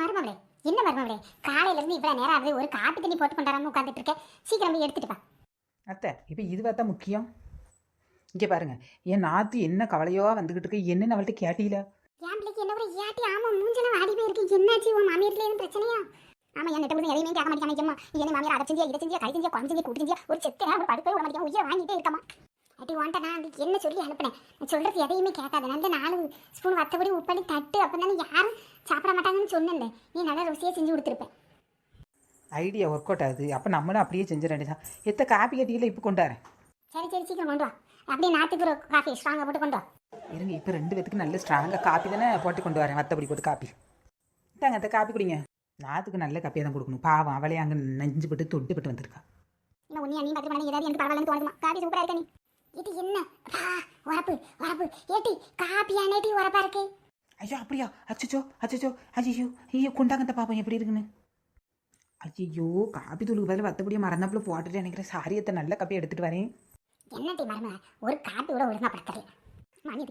மருமவளே என்ன மருமவளே காலையில இருந்து இவ்வளவு நேரம் ஆகுது ஒரு காப்பி தண்ணி போட்டு கொண்டாடாம உட்காந்துட்டு இருக்கேன். சீக்கிரம் போய் எடுத்துட்டு வா. அத்தை இப்போ இதுவாக தான் முக்கியம். இங்கே பாருங்க என் நாத்து என்ன கவலையோ வந்துக்கிட்டு இருக்கு? என்னன்னு அவள்கிட்ட கேட்டீல? என் பிள்ளைக்கு என்ன ஒரு ஏட்டி? ஆமா மூஞ்செல்லாம் வாடி போயிருக்கு. என்னாச்சு? உன் மாமியார்ல எதுவும் பிரச்சனையா? ஆமா என் கிட்ட எதையுமே கேட்க மாட்டேங்கானே அம்மா என்ன மாமியார் அதை செஞ்சியா இதை செஞ்சியா கை செஞ்சியா குழம்பு செஞ்சியா கூட்டு செஞ்சியா? ஒரு செத்த ஒரு படுக்கவே விட மாட்டேங்க உயிரை வாங்கிட்டே இருக்கமா. அடி வாண்ட நான் அதுக்கு என்ன சொல்லி அனுப்புனேன்? நான் சொல்றது எதையுமே கேட்காத. நல்ல நாலு ஸ்பூன் வத்தபடி உப்படி தட்டு அப்போ தானே யாரும் சாப்பிட மாட்டாங்கன்னு சொன்னேன்ல. நீ நல்லா ருசியாக செஞ்சு கொடுத்துருப்பேன் ஐடியா ஒர்க் அவுட் ஆகுது. அப்போ நம்மளும் அப்படியே செஞ்சிட வேண்டியதான் எத்த காப்பி கட்டியில் இப்போ கொண்டாரேன் சரி சரி சீக்கிரம் கொண்டு வா. அப்படியே ஒரு காஃபி ஸ்ட்ராங்காக போட்டு கொண்டு வா. இருங்க இப்போ ரெண்டு பேத்துக்கு நல்ல ஸ்ட்ராங்காக காப்பி தானே போட்டு கொண்டு வரேன். வத்தப்படி போட்டு காப்பி இந்தாங்க அத்தை காப்பி குடிங்க. நாத்துக்கு நல்ல காப்பியாக தான் கொடுக்கணும். பாவம் அவளே அங்கே நெஞ்சு பட்டு தொட்டு பட்டு வந்திருக்கா. இன்னும் உன்னை நீ பார்த்து ஏதாவது எனக்கு பரவாயில்லன்னு தோணுமா? காபி சூப்பரா இருக்க நீ? இது என்ன? பா உரப்பு உரப்பு. ஏட்டி காபி அனேட்டி உரப்பா இருக்கு. ஐயோ அப்படியா? அச்சச்சோ அச்சச்சோ. ஐயோ ஐயோ கொண்டாங்க இந்த பாப்போம். எப்படி இருக்குன்னு? ஐயோ காப்பி தூளுக்கு பதில் வத்தப்படியே மறந்தாப்புல போட்டுட்டு நினைக்கிறேன். சாரியத்தை நல்ல காப்பி எடுத்துகிட்டு வரேன். என்ன மரும ஒரு காப்பி கூட ஒழுங்கா படுத்தல மணி